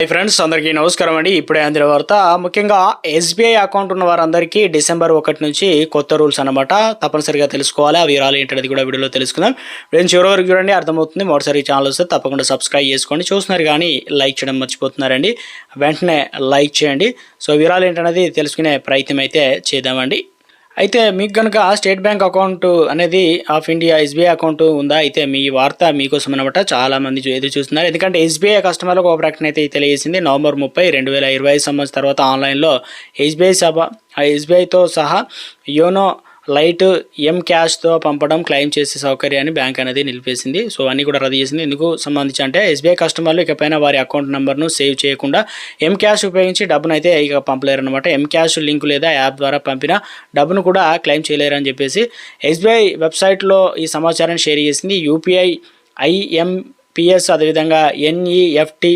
Hi friends అందరికీ నమస్కారం అండి. ఇప్పుడే అందిన వార్త ముఖ్యంగా ఎస్బీఐ అకౌంట్ ఉన్న వారందరికీ డిసెంబర్ ఒకటి నుంచి కొత్త రూల్స్ అనమాట తప్పనిసరిగా తెలుసుకోవాలి. ఆ వివరాలు ఏంటనేది కూడా వీడియోలో తెలుసుకుందాం. నేను చివరి వరకు చూడండి అర్థమవుతుంది. మొదటిసారి ఛానల్ వస్తే తప్పకుండా సబ్స్క్రైబ్ చేసుకోండి. చూస్తున్నారు కానీ లైక్ చేయడం మర్చిపోతున్నారండి. వెంటనే లైక్ చేయండి. సో వివరాలు ఏంటనేది తెలుసుకునే ప్రయత్నం అయితే చేద్దామండి. అయితే మీకు కనుక స్టేట్ బ్యాంక్ అకౌంట్ అనేది ఆఫ్ ఇండియా ఎస్బీఐ అకౌంట్ ఉందా? అయితే మీ వార్త మీకోసం అనమాట చాలా మంది ఎదురు చూస్తున్నారు. ఎందుకంటే ఎస్బీఐ కస్టమర్లకు ఒక ప్రకటన అయితే తెలియజేసింది. నవంబర్ ముప్పై రెండు వేల ఇరవై ఐదు సంవత్సరం తర్వాత ఆన్లైన్లో ఎస్బీఐ సభ ఎస్బీఐతో సహా యోనో లైట్ ఎం క్యాష్తో పంపడం క్లెయిమ్ చేసే సౌకర్యాన్ని బ్యాంక్ అనేది నిలిపేసింది. సో అన్నీ కూడా రద్దు చేసింది. ఎందుకు సంబంధించి అంటే ఎస్బీఐ కస్టమర్లు ఇకపైన వారి అకౌంట్ నెంబర్ను సేవ్ చేయకుండా ఎం క్యాష్ ఉపయోగించి డబ్బును అయితే ఇక పంపలేరు అనమాట ఎం క్యాష్ లింక్ లేదా యాప్ ద్వారా పంపిన డబ్బును కూడా క్లెయిమ్ చేయలేరు అని చెప్పేసి ఎస్బీఐ వెబ్సైట్లో ఈ సమాచారాన్ని షేర్ చేసింది. యూపీఐ ఐఎంపిఎస్ అదేవిధంగా ఎన్ఈఎఫ్టి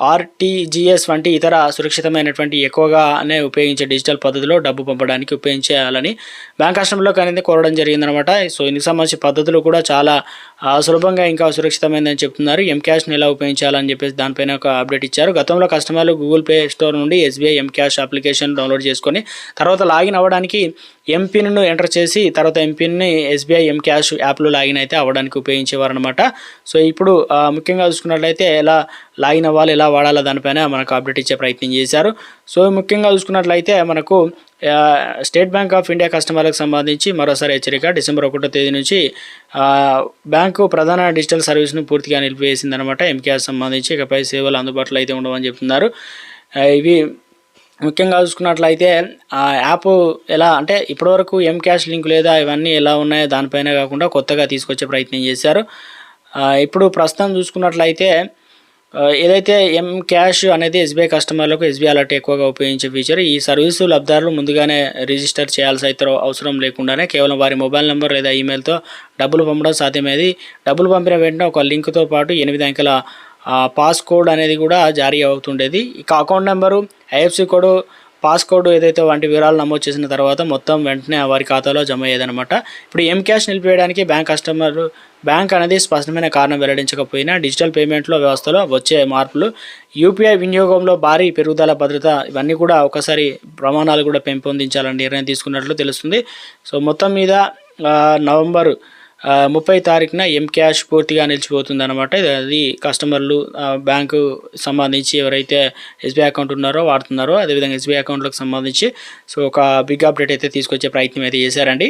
ఆర్టీజీఎస్ వంటి ఇతర సురక్షితమైనటువంటి ఎక్కువగానే ఉపయోగించే డిజిటల్ పద్ధతిలో డబ్బు పంపడానికి ఉపయోగించాలని బ్యాంక్ కస్టమర్లకు అనేది కోరడం జరిగిందనమాట సో ఇందుకు సంబంధించి పద్ధతులు కూడా చాలా సులభంగా ఇంకా సురక్షితమైందని చెప్తున్నారు. ఎం క్యాష్ని ఎలా ఉపయోగించాలని చెప్పేసి దానిపైన ఒక అప్డేట్ ఇచ్చారు. గతంలో కస్టమర్లు గూగుల్ పే స్టోర్ నుండి SBI M cash application download చేసుకొని తర్వాత లాగిన్ అవ్వడానికి ఎంపిన్ను ఎంటర్ చేసి తర్వాత ఎంపిన్ని ఎస్బీఐ ఎం క్యాష్ యాప్లో లాగిన్ అయితే అవ్వడానికి ఉపయోగించేవారు అనమాట సో ఇప్పుడు ముఖ్యంగా చూసుకున్నట్లయితే ఎలా లాగిన్ అవ్వాలి ఎలా వాడాలో దానిపైన మనకు అప్డేట్ ఇచ్చే ప్రయత్నం చేశారు. సో ముఖ్యంగా చూసుకున్నట్లయితే మనకు స్టేట్ బ్యాంక్ ఆఫ్ ఇండియా కస్టమర్లకు సంబంధించి మరోసారి హెచ్చరిక డిసెంబర్ ఒకటో తేదీ నుంచి బ్యాంకు ప్రధాన డిజిటల్ సర్వీస్ను పూర్తిగా నిలిపివేసిందనమాట ఎంకేఆర్ సంబంధించి ఇకపై సేవలు అందుబాటులో అయితే ఉండవని చెప్తున్నారు. ఇవి ముఖ్యంగా చూసుకున్నట్లయితే ఆ యాప్ ఎలా అంటే ఇప్పటివరకు ఎం క్యాష్ లింక్ లేదా ఇవన్నీ ఎలా ఉన్నాయో దానిపైన కాకుండా కొత్తగా తీసుకొచ్చే ప్రయత్నం చేశారు. ఇప్పుడు ప్రస్తుతం చూసుకున్నట్లయితే ఏదైతే ఎం క్యాష్ అనేది ఎస్బీఐ కస్టమర్లకు ఎస్బీఐ అలర్ట్ ఎక్కువగా ఉపయోగించే ఫీచర్ ఈ సర్వీసు లబ్ధారులు ముందుగానే రిజిస్టర్ చేయాల్సి అయితే అవసరం లేకుండానే కేవలం వారి మొబైల్ నెంబర్ లేదా ఈమెయిల్తో డబ్బులు పంపడం సాధ్యమేది. డబ్బులు పంపిన వెంటనే ఒక లింక్తో పాటు ఎనిమిది అంకెల పాస్ కోడ్ అనేది కూడా జారీ అవుతుండేది. ఇక account number IFSC code pass code ఏదైతే వంటి వివరాలు నమోదు చేసిన తర్వాత మొత్తం వెంటనే వారి ఖాతాలో జమ అయ్యేదనమాట ఇప్పుడు ఎం క్యాష్ నిలిపివేయడానికి బ్యాంక్ కస్టమర్ బ్యాంక్ అనేది స్పష్టమైన కారణం వెల్లడించకపోయినా డిజిటల్ పేమెంట్లో వ్యవస్థలో వచ్చే మార్పులు యూపీఐ వినియోగంలో భారీ పెరుగుదల భద్రత ఇవన్నీ కూడా ఒకసారి ప్రమాణాలు కూడా పెంపొందించాలని నిర్ణయం తీసుకున్నట్లు తెలుస్తుంది. సో మొత్తం మీద నవంబర్ ముప్పై తారీఖున ఎం క్యాష్ పూర్తిగా నిలిచిపోతుంది అనమాట అది కస్టమర్లు బ్యాంకు సంబంధించి ఎవరైతే ఎస్బీఐ అకౌంట్ ఉన్నారో వాడుతున్నారో అదేవిధంగా ఎస్బీఐ అకౌంట్లకు సంబంధించి సో ఒక బిగ్ అప్డేట్ అయితే తీసుకొచ్చే ప్రయత్నం అయితే చేశారండి.